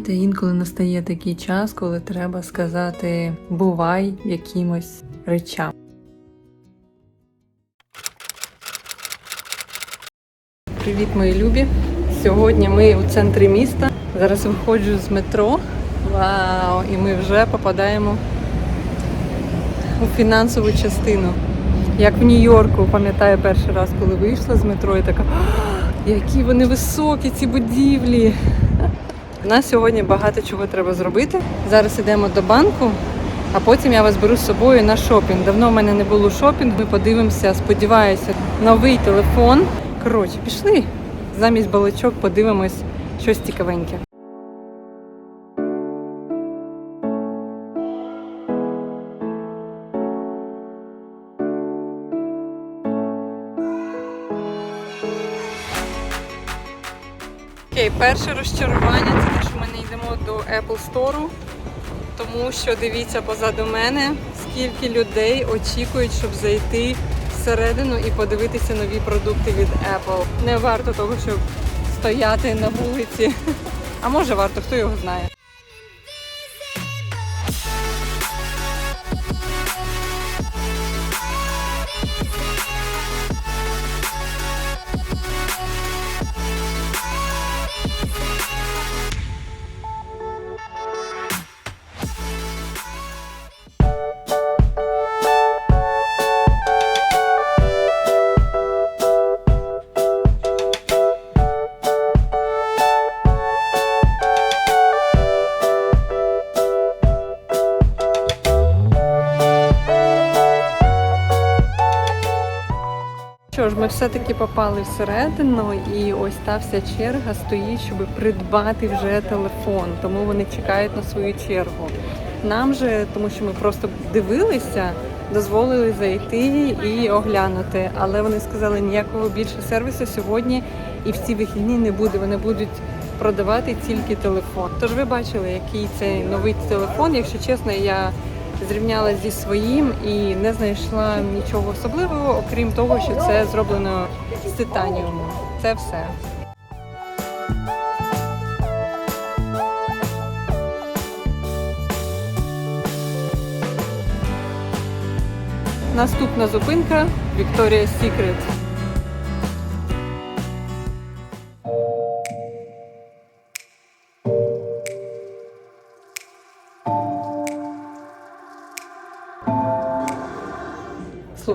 Знаєте, інколи настає такий час, коли треба сказати бувай якимось речам. Привіт, мої любі! Сьогодні ми у центрі міста. Зараз виходжу з метро. Вау! І ми вже попадаємо у фінансову частину. Як в Нью-Йорку, пам'ятаю перший раз, коли вийшла з метро, і така, «А, які вони високі, ці будівлі. У нас сьогодні багато чого треба зробити. Зараз йдемо до банку, а потім я вас беру з собою на шопінг. Давно в мене не було шопінг. Ми подивимося, сподіваюся, новий телефон. Коротше, пішли. Замість балачок подивимось щось цікавеньке. Перше розчарування це те, що ми не йдемо до Apple Store, тому що дивіться позаду мене, скільки людей очікують, щоб зайти всередину і подивитися нові продукти від Apple. Не варто того, щоб стояти на вулиці. А може варто, хто його знає. Що ж, ми все-таки попали всередину, і ось та вся черга стоїть, щоб придбати вже телефон. Тому вони чекають на свою чергу. Нам же, тому що ми просто дивилися, дозволили зайти і оглянути. Але вони сказали, ніякого більше сервісу сьогодні і в ці вихідні не буде. Вони будуть продавати тільки телефон. Тож ви бачили, який це новий телефон. Якщо чесно, я зрівняла зі своїм і не знайшла нічого особливого, окрім того, що це зроблено з титаніуму. Це все. Наступна зупинка Victoria's Secret.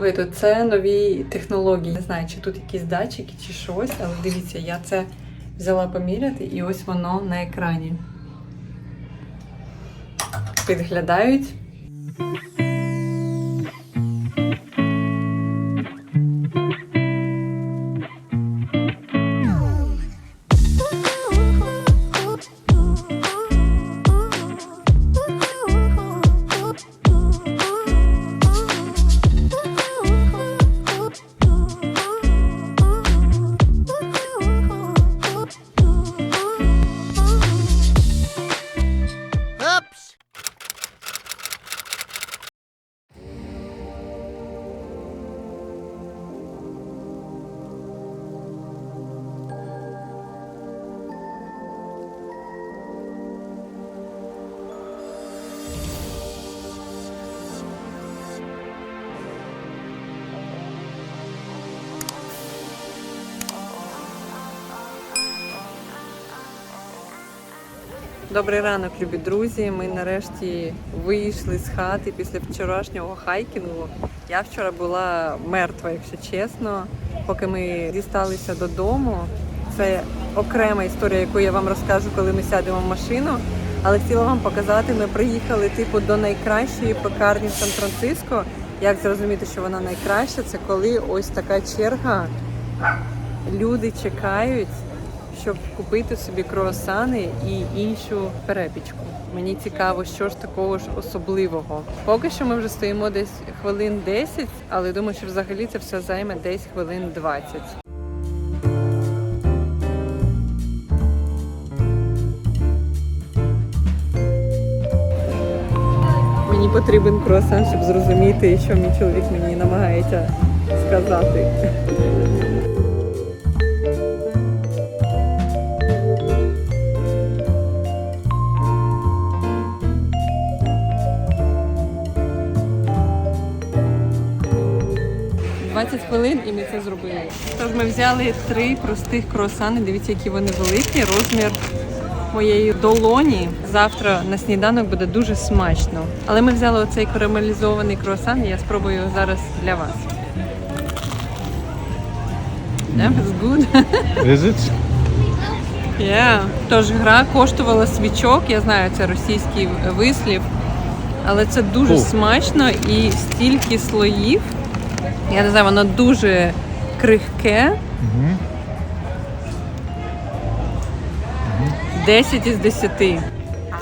Слухайте, це нові технології. Не знаю, чи тут якісь датчики, чи щось, але дивіться, я це взяла поміряти, і ось воно на екрані. Підглядають. Добрий ранок, любі друзі. Ми нарешті вийшли з хати після вчорашнього хайкінгу. Я вчора була мертва, якщо чесно. Поки ми дісталися додому. Це окрема історія, яку я вам розкажу, коли ми сядемо в машину. Але хотіла вам показати, ми приїхали типу до найкращої пекарні Сан-Франциско. Як зрозуміти, що вона найкраща? Це коли ось така черга. Люди чекають, щоб купити собі круасани і іншу перепічку. Мені цікаво, що ж такого ж особливого. Поки що ми вже стоїмо десь хвилин 10, але думаю, що взагалі це все займе десь хвилин 20. Мені потрібен круасан, щоб зрозуміти, що мій чоловік мені намагається сказати. Хвилин і ми це зробили. Тож ми взяли три простих круасани. Дивіться, які вони великі. Розмір моєї долоні. Завтра на сніданок буде дуже смачно. Але ми взяли оцей карамелізований круасан, і я спробую його зараз для вас. It's good. Is it? Yeah. Тож гра коштувала свічок, я знаю, це російський вислів, але це дуже Фу. смачно і стільки слоїв. Я не знаю, воно дуже крихке. Угу. 10 із 10.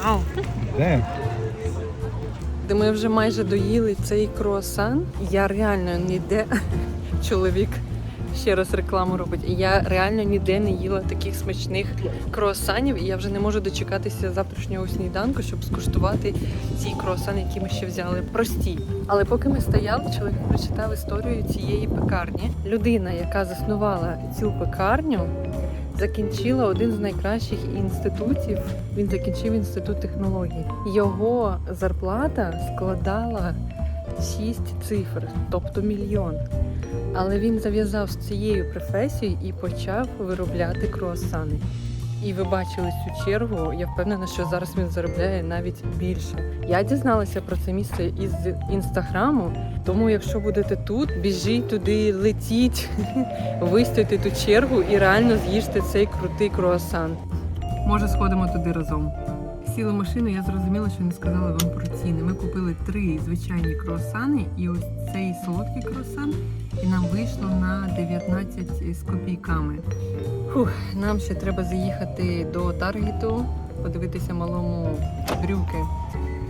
Ау. Де ми вже майже доїли цей круасан. Я реально ніде чоловік ще раз рекламу робить. Я реально ніде не їла таких смачних круасанів, і я вже не можу дочекатися завтрашнього сніданку, щоб скуштувати ці круасани, які ми ще взяли. Прості. Але поки ми стояли, чоловік прочитав історію цієї пекарні. Людина, яка заснувала цю пекарню, закінчила один з найкращих інститутів. Він закінчив інститут технологій. Його зарплата складала 6 цифр, тобто мільйон. Але він зав'язав з цією професією і почав виробляти круасани. І ви бачили цю чергу. Я впевнена, що зараз він заробляє навіть більше. Я дізналася про це місце із інстаграму. Тому, якщо будете тут, біжіть туди, летіть, вистоїте ту чергу і реально з'їжте цей крутий круасан. Може, сходимо туди разом. Сіли в машину, я зрозуміла, що не сказала вам про ціни. Ми купили три звичайні круасани і ось цей солодкий круасан, і нам вийшло на 19 з копійками. Фух, нам ще треба заїхати до Таргету, подивитися малому брюки.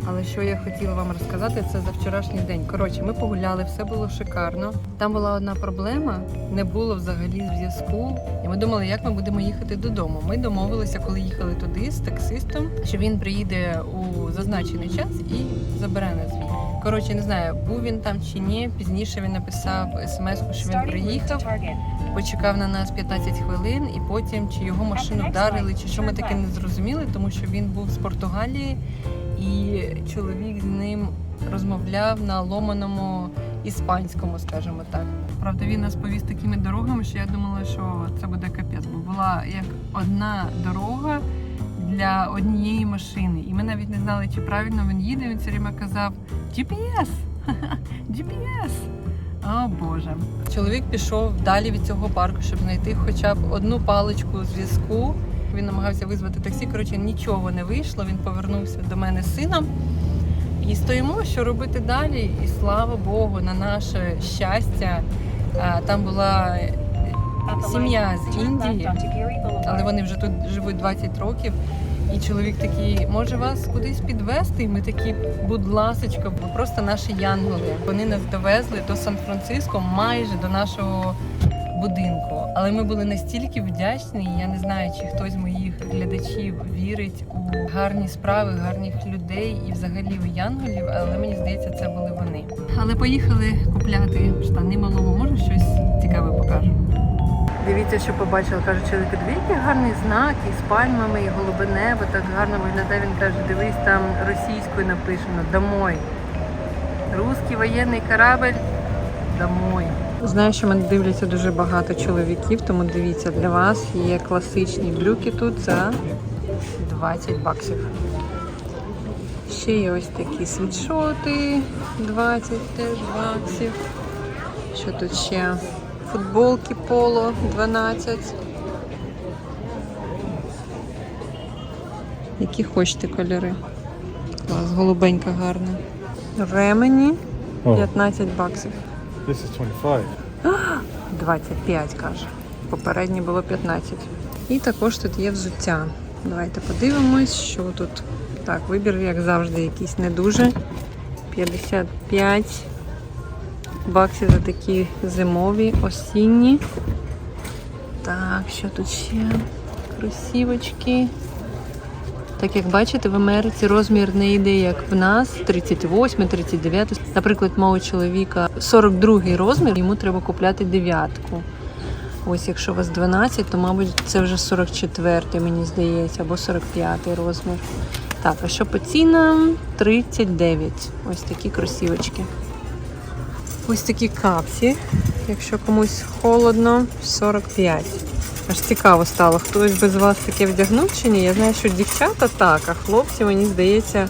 Але що я хотіла вам розказати, це за вчорашній день. Коротше, ми погуляли, все було шикарно. Там була одна проблема, не було взагалі зв'язку. І ми думали, як ми будемо їхати додому. Ми домовилися, коли їхали туди з таксистом, що він приїде у зазначений час і забере нас. Коротше, не знаю, був він там чи ні. Пізніше він написав смс, що він приїхав, почекав на нас 15 хвилин, і потім чи його машину вдарили, чи що ми таке не зрозуміли, тому що він був з Португалії, і чоловік з ним розмовляв на ломаному іспанському, скажімо так. Правда, він нас повіз такими дорогами, що я думала, що це буде капець, бо була як одна дорога для однієї машини. І ми навіть не знали, чи правильно він їде. Він все время казав GPS! GPS! О Боже. Чоловік пішов далі від цього парку, щоб знайти хоча б одну паличку зв'язку. Він намагався визвати таксі. Коротше, нічого не вийшло. Він повернувся до мене з сином. І стоїмо, що робити далі. І слава Богу, на наше щастя, там була сім'я з Індії, але вони вже тут живуть 20 років. І чоловік такий, може вас кудись підвезти? І ми такі, будь ласочка, просто наші янголи. Вони нас довезли до Сан-Франциско майже до нашого будинку. Але ми були настільки вдячні. Я не знаю, чи хтось з моїх глядачів вірить у гарні справи, гарних людей і взагалі у янголів. Але мені здається, це були вони. Але поїхали купляти штани малому. Може щось цікаве покажу. Дивіться, що побачила. Каже, чоловік, диви, який гарний знак, і з пальмами, і голубе небо так гарно виглядає. Він каже, дивись, там російською написано Домой. Русський воєнний корабль домой. Знаю, що мене дивляться дуже багато чоловіків, тому дивіться, для вас є класичні брюки тут за 20 баксів. Ще є ось такі світшоти, 20 теж баксів. Що тут ще? Футболки поло 12. Які хочете кольори. Клас, голубенька гарна. Ремені Oh, 15 баксів. This is 25. 25, каже. Попереднє було 15. І також тут є взуття. Давайте подивимось, що тут. Так, вибір, як завжди, якийсь не дуже. 55 баксів за такі зимові, осінні. Так, що тут ще? Кросівочки. Так як бачите, в Америці розмір не йде, як в нас, 38, 39. Наприклад, мого чоловіка 42 розмір, йому треба купляти дев'ятку. Ось якщо у вас 12, то, мабуть, це вже 44, мені здається, або 45 розмір. Так, а що по цінам? 39. Ось такі кросівочки. Ось такі капці, якщо комусь холодно, 45. Аж цікаво стало, хтось би з вас таке вдягнув чи ні. Я знаю, що дівчата так, а хлопці, мені здається,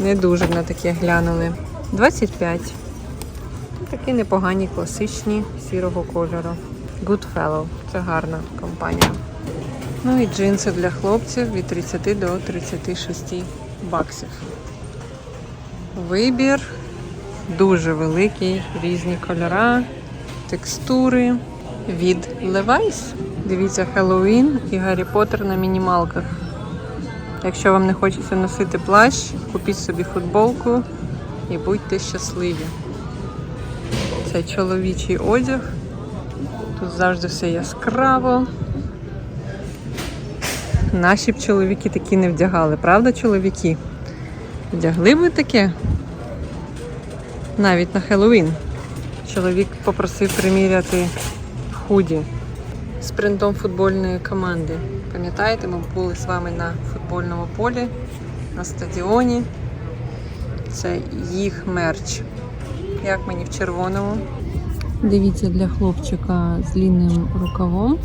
не дуже на таке глянули. 25. Такі непогані, класичні сірого кольору. Goodfellow. Це гарна компанія. Ну і джинси для хлопців від 30 до 36 баксів. Вибір дуже великий, різні кольори, текстури від Levi's. Дивіться Хеллоуін і Гаррі Поттер на мінімалках. Якщо вам не хочеться носити плащ, купіть собі футболку і будьте щасливі. Це чоловічий одяг. Тут завжди все яскраво. Наші б чоловіки такі не вдягали, правда, чоловіки? Вдягли би таке? Навіть на Хеллоуін. Чоловік попросив приміряти худі з принтом футбольної команди. Пам'ятаєте, ми були з вами на футбольному полі, на стадіоні. Це їх мерч. Як мені в червоному. Дивіться для хлопчика з лінним рукавом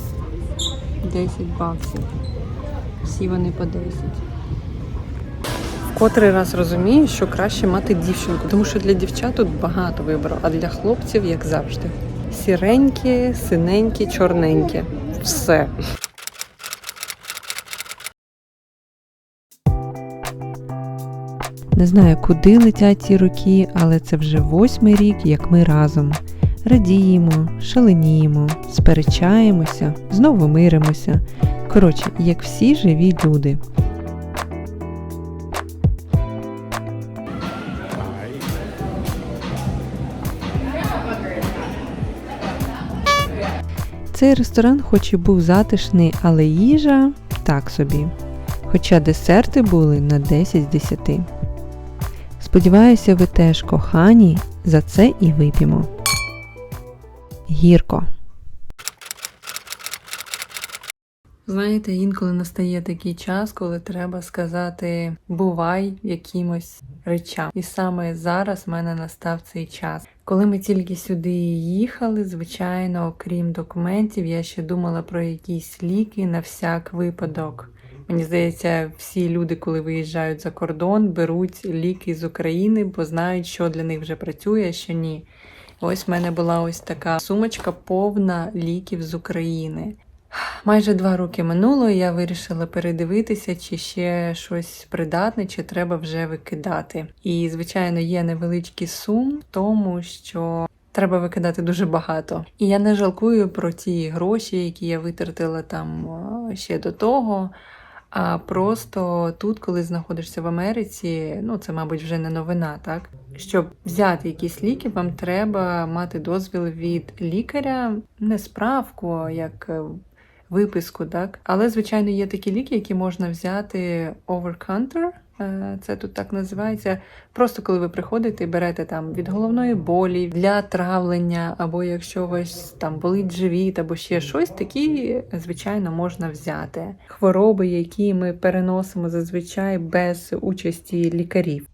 10 баксів. Всі вони по 10. Котрий раз розумію, що краще мати дівчинку, тому що для дівчат тут багато вибору, а для хлопців, як завжди. Сіренькі, синенькі, чорненькі. Все. Не знаю, куди летять ці роки, але це вже восьмий рік, як ми разом. Радіємо, шаленіємо, сперечаємося, знову миримося. Коротше, як всі живі люди. Цей ресторан хоч і був затишний, але їжа так собі. Хоча десерти були на 10 з 10. Сподіваюся, ви теж кохані, за це і вип'ємо. Гірко. Знаєте, інколи настає такий час, коли треба сказати бувай якимось речам. І саме зараз в мене настав цей час. Коли ми тільки сюди їхали, звичайно, окрім документів, я ще думала про якісь ліки на всяк випадок. Мені здається, всі люди, коли виїжджають за кордон, беруть ліки з України, бо знають, що для них вже працює, що ні. Ось в мене була ось така сумочка повна ліків з України. Майже два роки минуло, і я вирішила передивитися, чи ще щось придатне, чи треба вже викидати. І, звичайно, є невеличкий сум в тому, що треба викидати дуже багато. І я не жалкую про ті гроші, які я витратила там ще до того. А просто тут, коли знаходишся в Америці, ну це, мабуть, вже не новина, так? Щоб взяти якісь ліки, вам треба мати дозвіл від лікаря, не справку, як е, виписку, так? Але, звичайно, є такі ліки, які можна взяти over-counter, е, це тут так називається. Просто коли ви приходите і берете там від головної болі, для травлення, або якщо у вас там болить живіт, або ще щось, такі, звичайно, можна взяти. Хвороби, які ми переносимо зазвичай без участі лікарів.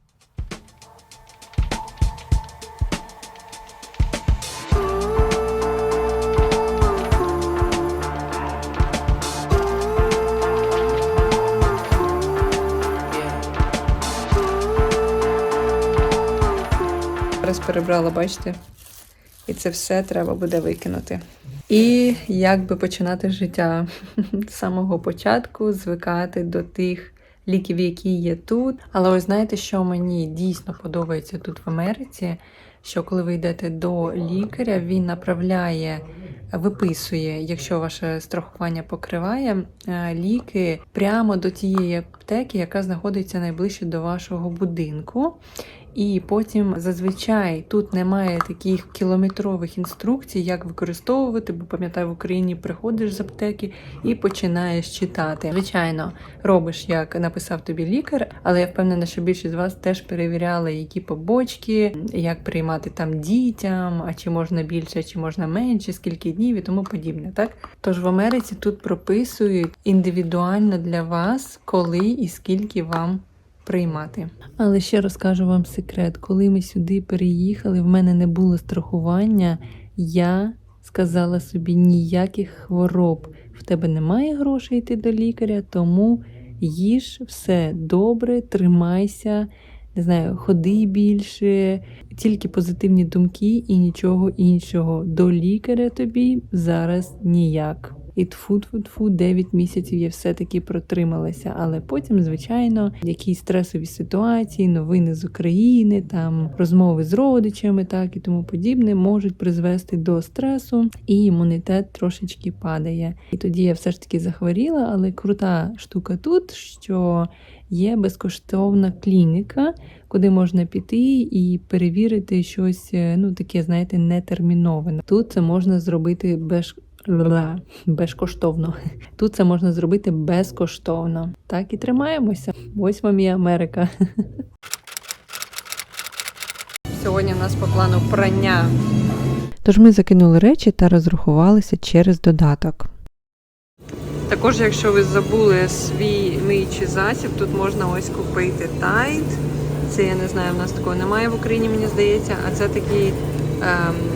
Зараз перебрала, бачите? І це все треба буде викинути. І як би починати життя з самого початку, звикати до тих ліків, які є тут. Але ось знаєте, що мені дійсно подобається тут в Америці? Що коли ви йдете до лікаря, він направляє, виписує, якщо ваше страхування покриває, е, ліки прямо до тієї аптеки, яка знаходиться найближче до вашого будинку. І потім зазвичай тут немає таких кілометрових інструкцій, як використовувати, бо пам'ятаю, в Україні приходиш з аптеки і починаєш читати. Звичайно, робиш, як написав тобі лікар, але я впевнена, що більшість з вас теж перевіряли, які побочки, як приймати там дітям, а чи можна більше, чи можна менше, скільки днів і тому подібне. Так тож в Америці тут прописують індивідуально для вас, коли і скільки вам приймати. Але ще розкажу вам секрет. Коли ми сюди переїхали, в мене не було страхування. Я сказала собі ніяких хвороб. В тебе немає грошей йти до лікаря, тому їж все добре, тримайся, не знаю, ходи більше, тільки позитивні думки і нічого іншого. До лікаря тобі зараз ніяк. І тфу-тфу-тфу, 9 місяців я все-таки протрималася. Але потім, звичайно, якісь стресові ситуації, новини з України, там розмови з родичами, так і тому подібне, можуть призвести до стресу, і імунітет трошечки падає. І тоді я все ж таки захворіла, але крута штука тут, що є безкоштовна клініка, куди можна піти і перевірити щось, е, ну таке, знаєте, нетерміноване. Тут це можна зробити без. Ла, Безкоштовно. Тут це можна зробити безкоштовно. Так і тримаємося. Ось вам і Америка. Сьогодні у нас по плану прання. Тож ми закинули речі та розрахувалися через додаток. Також, якщо ви забули свій миючий засіб, тут можна ось купити тайт. Це я не знаю, в нас такого немає в Україні, мені здається. А це такі ем,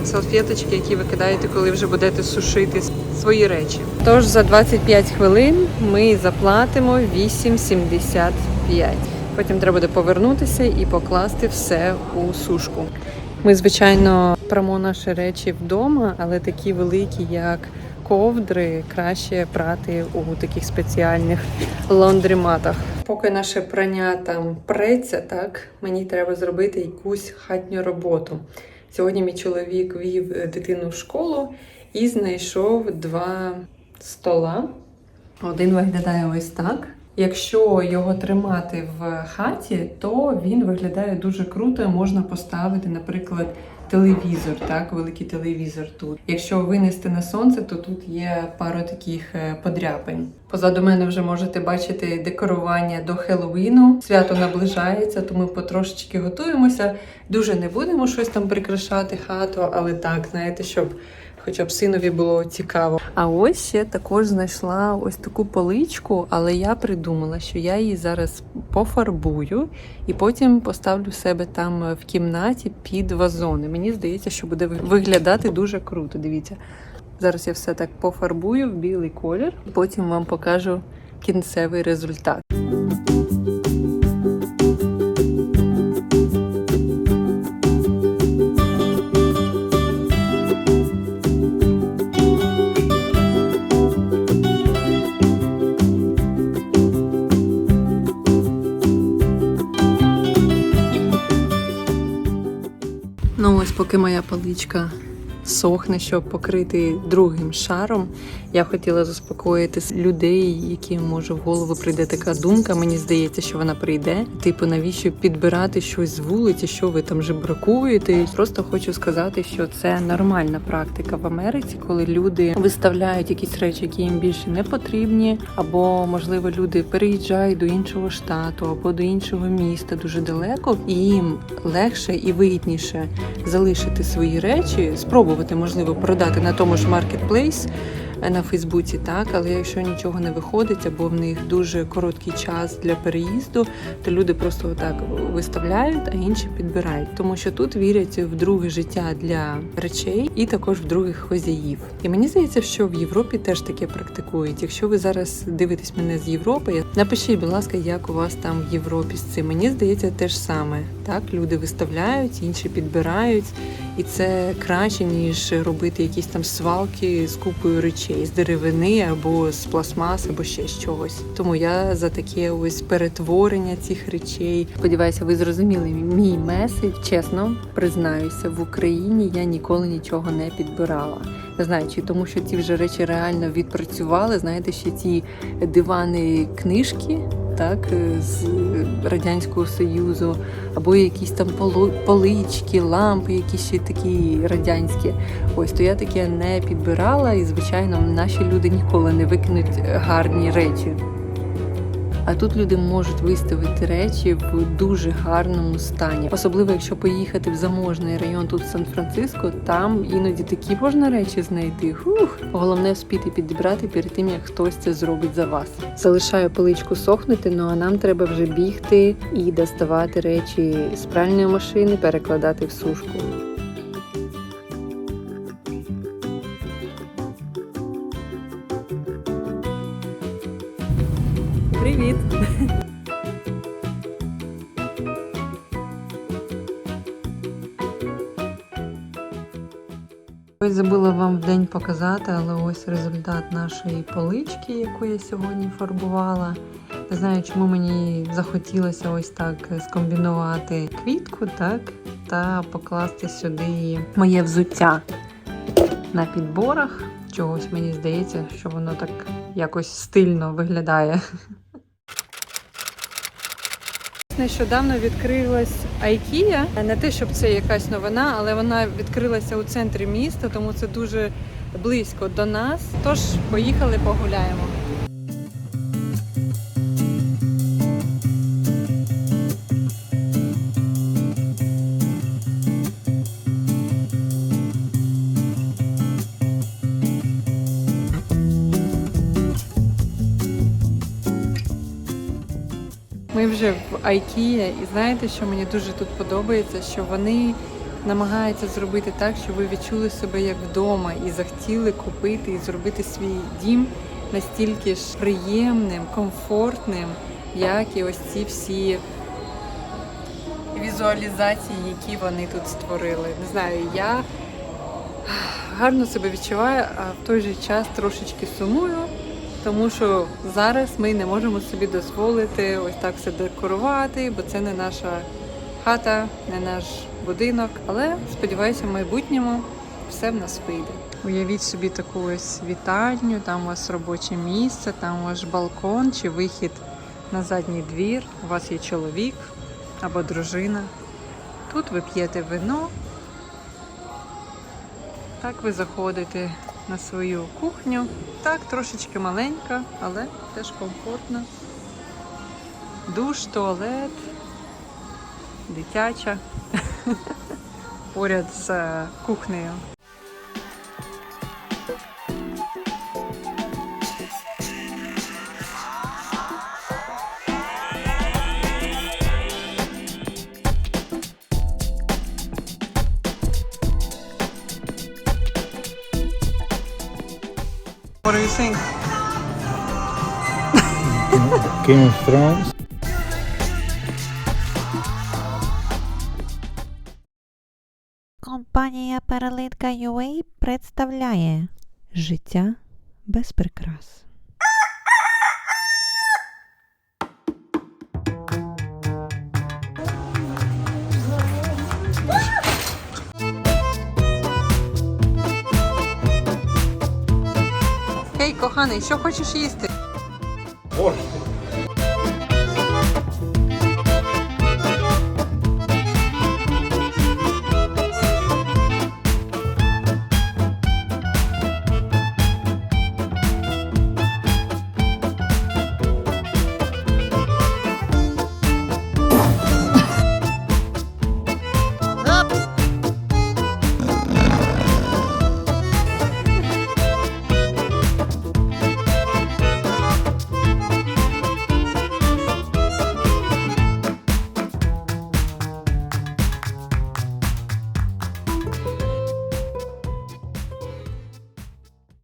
салфеточки, які ви кидаєте, коли вже будете сушити свої речі. Тож за 25 хвилин ми заплатимо 8,75. Потім треба буде повернутися і покласти все у сушку. Ми, звичайно, прамо наші речі вдома, але такі великі, як ковдри, краще прати у таких спеціальних лондриматах. Поки наше прання там преться, так мені треба зробити якусь хатню роботу. Сьогодні мій чоловік вів е, дитину в школу і знайшов два стола. Один виглядає ось так. Якщо його тримати в хаті, то він виглядає дуже круто. Можна поставити, наприклад, телевізор, так, великий телевізор тут. Якщо винести на сонце, то тут є пару таких е, подряпин. Позаду мене вже можете бачити декорування до Хеллоуіну. Свято наближається, тому потрошечки готуємося. Дуже не будемо щось там прикрашати хату, але так, знаєте, щоб хоча б синові було цікаво. А ось ще також знайшла ось таку поличку, але я придумала, що я її зараз пофарбую і потім поставлю себе там в кімнаті під вазони. Мені здається, що буде виглядати дуже круто. Дивіться. Зараз я все так пофарбую в білий колір, потім вам покажу кінцевий результат. Поки моя паличка сохне, щоб покрити другим шаром. Я хотіла заспокоїти людей, яким може в голову прийде така думка. Мені здається, що вона прийде. Типу, навіщо підбирати щось з вулиці, що ви там жебракуєте? Просто хочу сказати, що це нормальна практика в Америці, коли люди виставляють якісь речі, які їм більше не потрібні, або можливо люди переїжджають до іншого штату або до іншого міста дуже далеко, і їм легше і вигідніше залишити свої речі, спробувати можливо продати на тому ж маркетплейс на Фейсбуці, так але якщо нічого не виходить, або в них дуже короткий час для переїзду, то люди просто отак виставляють, а інші підбирають, тому що тут вірять в друге життя для речей і також в других хозяїв. І мені здається, що в Європі теж таке практикують. Якщо ви зараз дивитесь мене з Європи, напишіть, будь ласка, як у вас там в Європі з цим. Мені здається, те ж саме. Так, люди виставляють, інші підбирають, і це краще ніж робити якісь там свалки з купою речей з деревини або з пластмас, або ще з чогось. Тому я за таке ось перетворення цих речей. Сподіваюся, ви зрозуміли мій меседж. Чесно признаюся, в Україні я ніколи нічого не підбирала. Не знаю, чи тому, що ці вже речі реально відпрацювали. Знаєте, ще ці дивани книжки. Так, з Радянського Союзу, або якісь там полички, лампи, якісь ще такі радянські. Ось то я таке не підбирала, і звичайно, наші люди ніколи не викинуть гарні речі. А тут люди можуть виставити речі в дуже гарному стані. Особливо, якщо поїхати в заможний район тут в Сан-Франциско, там іноді такі можна речі знайти. Хух. Головне вспіти підібрати перед тим, як хтось це зробить за вас. Залишаю поличку сохнути, ну а нам треба вже бігти і доставати речі з пральної машини, перекладати в сушку. Привіт! Ось забула вам в день показати, але ось результат нашої полички, яку я сьогодні фарбувала. Не знаю, чому мені захотілося ось так скомбінувати квітку, так, та покласти сюди моє взуття на підборах. Чогось мені здається, що воно так якось стильно виглядає. Нещодавно відкрилась IKEA. Не те, щоб це якась новина, але вона відкрилася у центрі міста, тому це дуже близько до нас. Тож поїхали погуляємо. Ми вже IKEA, і знаєте, що мені дуже тут подобається, що вони намагаються зробити так, щоб ви відчули себе як вдома і захотіли купити і зробити свій дім настільки ж приємним, комфортним, як і ось ці всі візуалізації, які вони тут створили. Не знаю, я гарно себе відчуваю, а в той же час трошечки сумую. Тому що зараз ми не можемо собі дозволити ось так все декорувати, бо це не наша хата, не наш будинок. Але сподіваюся, в майбутньому все в нас вийде. Уявіть собі таку ось вітальню, там у вас робоче місце, там ваш балкон чи вихід на задній двір. У вас є чоловік або дружина. Тут ви п'єте вино. Так ви заходите на свою кухню. Так, трошечки маленька, але теж комфортно. Душ, туалет, дитяча. Поряд з е, кухнею. What do you think? Game of Thrones. Компанія Перелитка UA представляє Життя без прикрас. Гей, коханий, що хочеш їсти? Борщ.